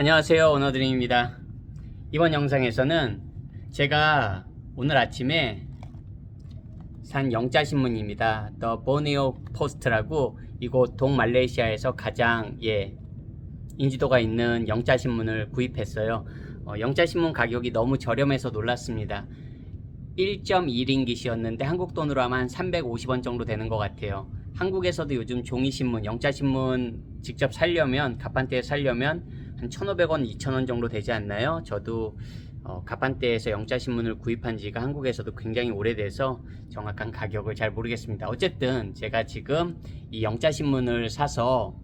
안녕하세요 오너드림입니다. 이번 영상에서는 제가 오늘 아침에 산 영자신문입니다. The Borneo Post라고 이곳 동말레이시아에서 가장 예 인지도가 있는 영자신문을 구입했어요. 어, 영자신문 가격이 너무 저렴해서 놀랐습니다. 1.1링깃이었는데 한국 돈으로 하면 한 350원 정도 되는 것 같아요. 한국에서도 요즘 종이신문, 영자신문 직접 살려면 가판대에 살려면 한 1,500원, 2,000원 정도 되지 않나요? 저도 어, 가판대에서 영자신문을 구입한 지가 한국에서도 굉장히 오래돼서 정확한 가격을 잘 모르겠습니다. 어쨌든 제가 지금 이 영자신문을 사서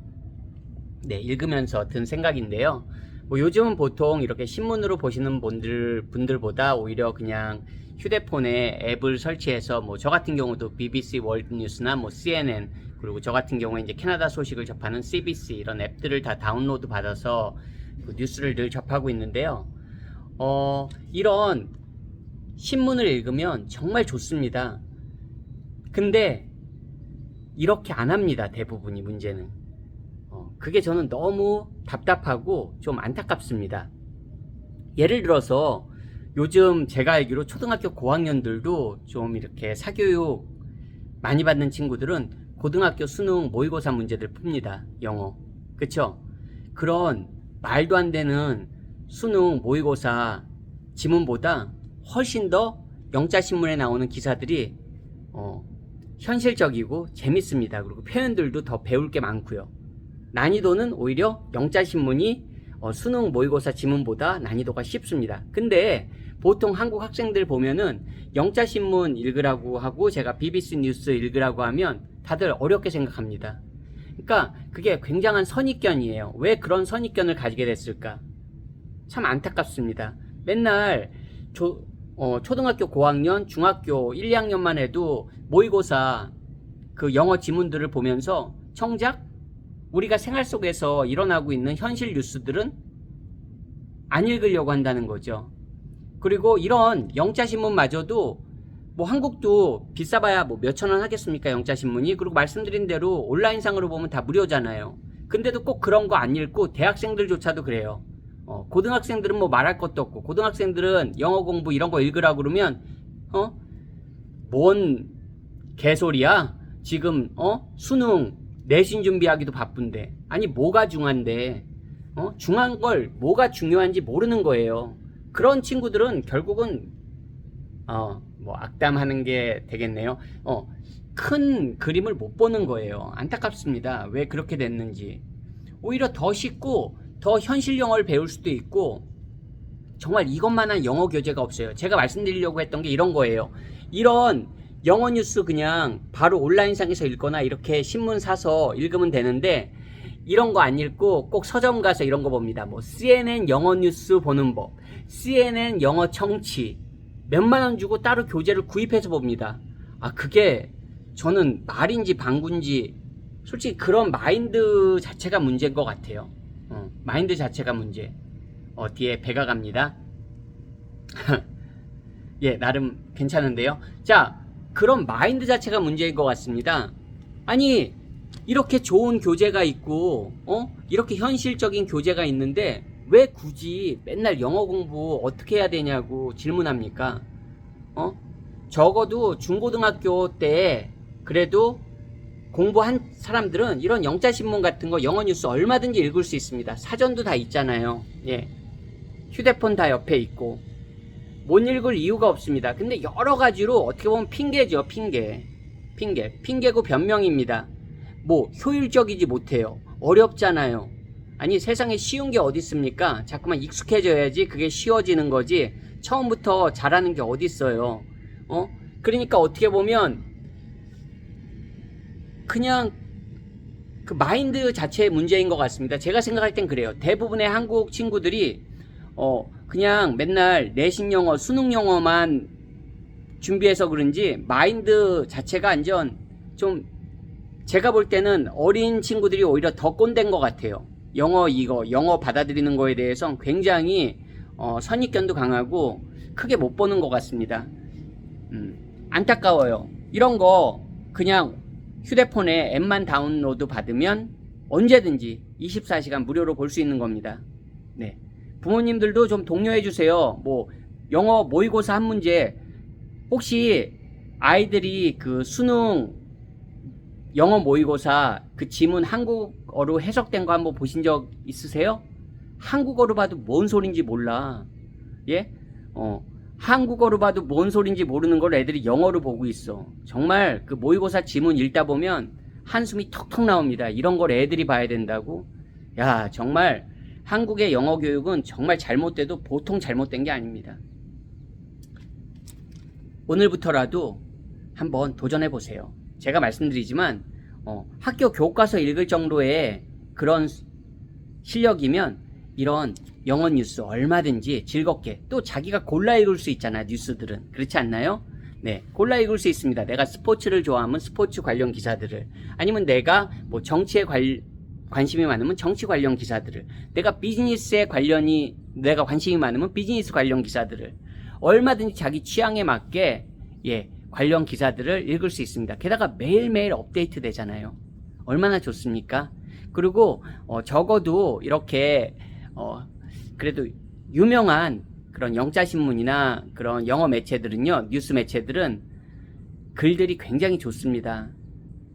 네, 읽으면서 든 생각인데요. 뭐 요즘은 보통 이렇게 신문으로 보시는 분들, 분들보다 오히려 그냥 휴대폰에 앱을 설치해서 뭐 저 같은 경우도 BBC 월드 뉴스나 뭐 CNN 그리고 저 같은 경우에 이제 캐나다 소식을 접하는 CBC 이런 앱들을 다 다운로드 받아서 그 뉴스를 늘 접하고 있는데요. 어, 이런 신문을 읽으면 정말 좋습니다. 근데 이렇게 안 합니다. 대부분이 문제는. 어, 그게 저는 너무 답답하고 좀 안타깝습니다. 예를 들어서 요즘 제가 알기로 초등학교 고학년들도 좀 이렇게 사교육 많이 받는 친구들은 고등학교 수능 모의고사 문제들 풉니다. 영어. 그쵸? 그런 말도 안 되는 수능 모의고사 지문보다 훨씬 더 영자신문에 나오는 기사들이 어, 현실적이고 재밌습니다. 그리고 표현들도 더 배울 게 많고요. 난이도는 오히려 영자신문이 어, 수능 모의고사 지문보다 난이도가 쉽습니다. 근데 보통 한국 학생들 보면은 영자 신문 읽으라고 하고 제가 BBC 뉴스 읽으라고 하면 다들 어렵게 생각합니다. 그러니까 그게 굉장한 선입견이에요. 왜 그런 선입견을 가지게 됐을까? 참 안타깝습니다. 맨날 조, 어, 초등학교 고학년, 중학교 1, 2학년만 해도 모의고사 그 영어 지문들을 보면서 정작 우리가 생활 속에서 일어나고 있는 현실 뉴스들은 안 읽으려고 한다는 거죠. 그리고 이런 영자신문마저도 뭐 한국도 비싸봐야 뭐 몇천 원 하겠습니까 영자신문이 그리고 말씀드린 대로 온라인상으로 보면 다 무료잖아요 근데도 꼭 그런 거 안 읽고 대학생들조차도 그래요 어, 고등학생들은 뭐 말할 것도 없고 고등학생들은 영어 공부 이런 거 읽으라 그러면 어? 뭔 개소리야 지금 어? 수능 내신 준비하기도 바쁜데 아니 뭐가 중요한데 어? 중요한 걸 뭐가 중요한지 모르는 거예요 그런 친구들은 결국은 어, 뭐 악담하는 게 되겠네요. 어, 큰 그림을 못 보는 거예요. 안타깝습니다. 왜 그렇게 됐는지. 오히려 더 쉽고 더 현실 영어를 배울 수도 있고 정말 이것만한 영어 교재가 없어요. 제가 말씀드리려고 했던 게 이런 거예요. 이런 영어 뉴스 그냥 바로 온라인상에서 읽거나 이렇게 신문 사서 읽으면 되는데 이런 거 안 읽고 꼭 서점 가서 이런 거 봅니다. 뭐 CNN 영어 뉴스 보는 법, CNN 영어 청취, 몇만 원 주고 따로 교재를 구입해서 봅니다. 아, 그게 저는 말인지 방구인지 솔직히 그런 마인드 자체가 문제인 것 같아요. 어, 마인드 자체가 문제. 어, 뒤에 배가 갑니다. 예, 나름 괜찮은데요. 자, 그런 마인드 자체가 문제인 것 같습니다. 아니, 이렇게 좋은 교재가 있고, 어? 이렇게 현실적인 교재가 있는데, 왜 굳이 맨날 영어 공부 어떻게 해야 되냐고 질문합니까? 어? 적어도 중고등학교 때 그래도 공부한 사람들은 이런 영자신문 같은 거 영어 뉴스 얼마든지 읽을 수 있습니다. 사전도 다 있잖아요. 예. 휴대폰 다 옆에 있고. 못 읽을 이유가 없습니다. 근데 여러 가지로 어떻게 보면 핑계죠, 핑계. 핑계. 핑계고 변명입니다. 뭐, 효율적이지 못해요. 어렵잖아요. 아니 세상에 쉬운 게 어디 있습니까? 자꾸만 익숙해져야지 그게 쉬워지는 거지. 처음부터 잘하는 게 어디 있어요? 어? 그러니까 어떻게 보면 그냥 그 마인드 자체의 문제인 것 같습니다. 제가 생각할 땐 그래요. 대부분의 한국 친구들이 어 그냥 맨날 내신 영어, 수능 영어만 준비해서 그런지 마인드 자체가 완전 좀 제가 볼 때는 어린 친구들이 오히려 더 꼰대인 것 같아요. 영어 이거 영어 받아들이는 거에 대해서 굉장히 어, 선입견도 강하고 크게 못 보는 것 같습니다. 음, 안타까워요. 이런 거 그냥 휴대폰에 앱만 다운로드 받으면 언제든지 24시간 무료로 볼 수 있는 겁니다. 네. 부모님들도 좀 독려해 주세요. 뭐 영어 모의고사 한 문제 혹시 아이들이 그 수능 영어 모의고사 그 지문 한국어로 해석된 거 한번 보신 적 있으세요? 한국어로 봐도 뭔 소린지 몰라. 예? 어. 한국어로 봐도 뭔 소린지 모르는 걸 애들이 영어로 보고 있어. 정말 그 모의고사 지문 읽다 보면 한숨이 턱턱 나옵니다. 이런 걸 애들이 봐야 된다고? 야, 정말 한국의 영어 교육은 정말 잘못돼도 보통 잘못된 게 아닙니다. 오늘부터라도 한번 도전해 보세요. 제가 말씀드리지만 어, 학교 교과서 읽을 정도의 그런 실력이면 이런 영어 뉴스 얼마든지 즐겁게 또 자기가 골라 읽을 수 있잖아요. 뉴스들은 그렇지 않나요? 네, 골라 읽을 수 있습니다. 내가 스포츠를 좋아하면 스포츠 관련 기사들을 아니면 내가 뭐 정치에 관, 관심이 많으면 정치 관련 기사들을 내가 비즈니스에 관련이 내가 관심이 많으면 비즈니스 관련 기사들을 얼마든지 자기 취향에 맞게 예 관련 기사들을 읽을 수 있습니다. 게다가 매일매일 업데이트 되잖아요. 얼마나 좋습니까? 그리고 어, 적어도 이렇게 어, 그래도 유명한 그런 영자신문이나 그런 영어 매체들은요, 뉴스 매체들은 글들이 굉장히 좋습니다.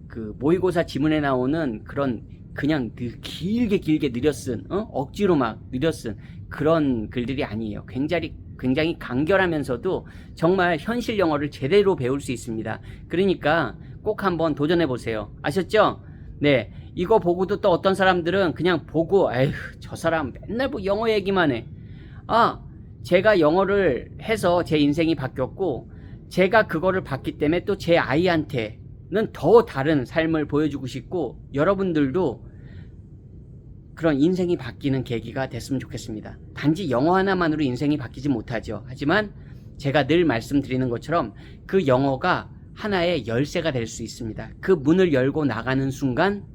그 모의고사 지문에 나오는 그런 그냥 느- 길게 길게 느려쓴, 어? 억지로 막 느려쓴 그런 글들이 아니에요. 굉장히 굉장히 간결하면서도 정말 현실 영어를 제대로 배울 수 있습니다. 그러니까 꼭 한번 도전해 보세요. 아셨죠? 네. 이거 보고도 또 어떤 사람들은 그냥 보고, 아휴, 저 사람 맨날 뭐 영어 얘기만 해. 아, 제가 영어를 해서 제 인생이 바뀌었고, 제가 그거를 봤기 때문에 또 제 아이한테 는더 다른 삶을 보여주고 싶고, 여러분들도 그런 인생이 바뀌는 계기가 됐으면 좋겠습니다. 단지 영어 하나만으로 인생이 바뀌지 못하죠. 하지만 제가 늘 말씀드리는 것처럼 그 영어가 하나의 열쇠가 될 수 있습니다. 그 문을 열고 나가는 순간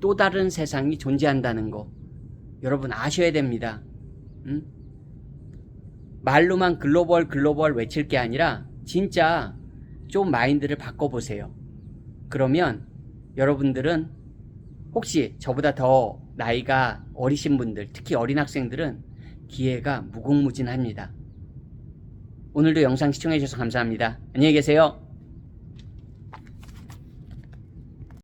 또 다른 세상이 존재한다는 거 여러분 아셔야 됩니다. 음? 말로만 글로벌 글로벌 외칠 게 아니라 진짜 좀 마인드를 바꿔보세요. 그러면 여러분들은 혹시 저보다 더 나이가 어리신 분들, 특히 어린 학생들은 기회가 무궁무진합니다. 오늘도 영상 시청해주셔서 감사합니다. 안녕히 계세요.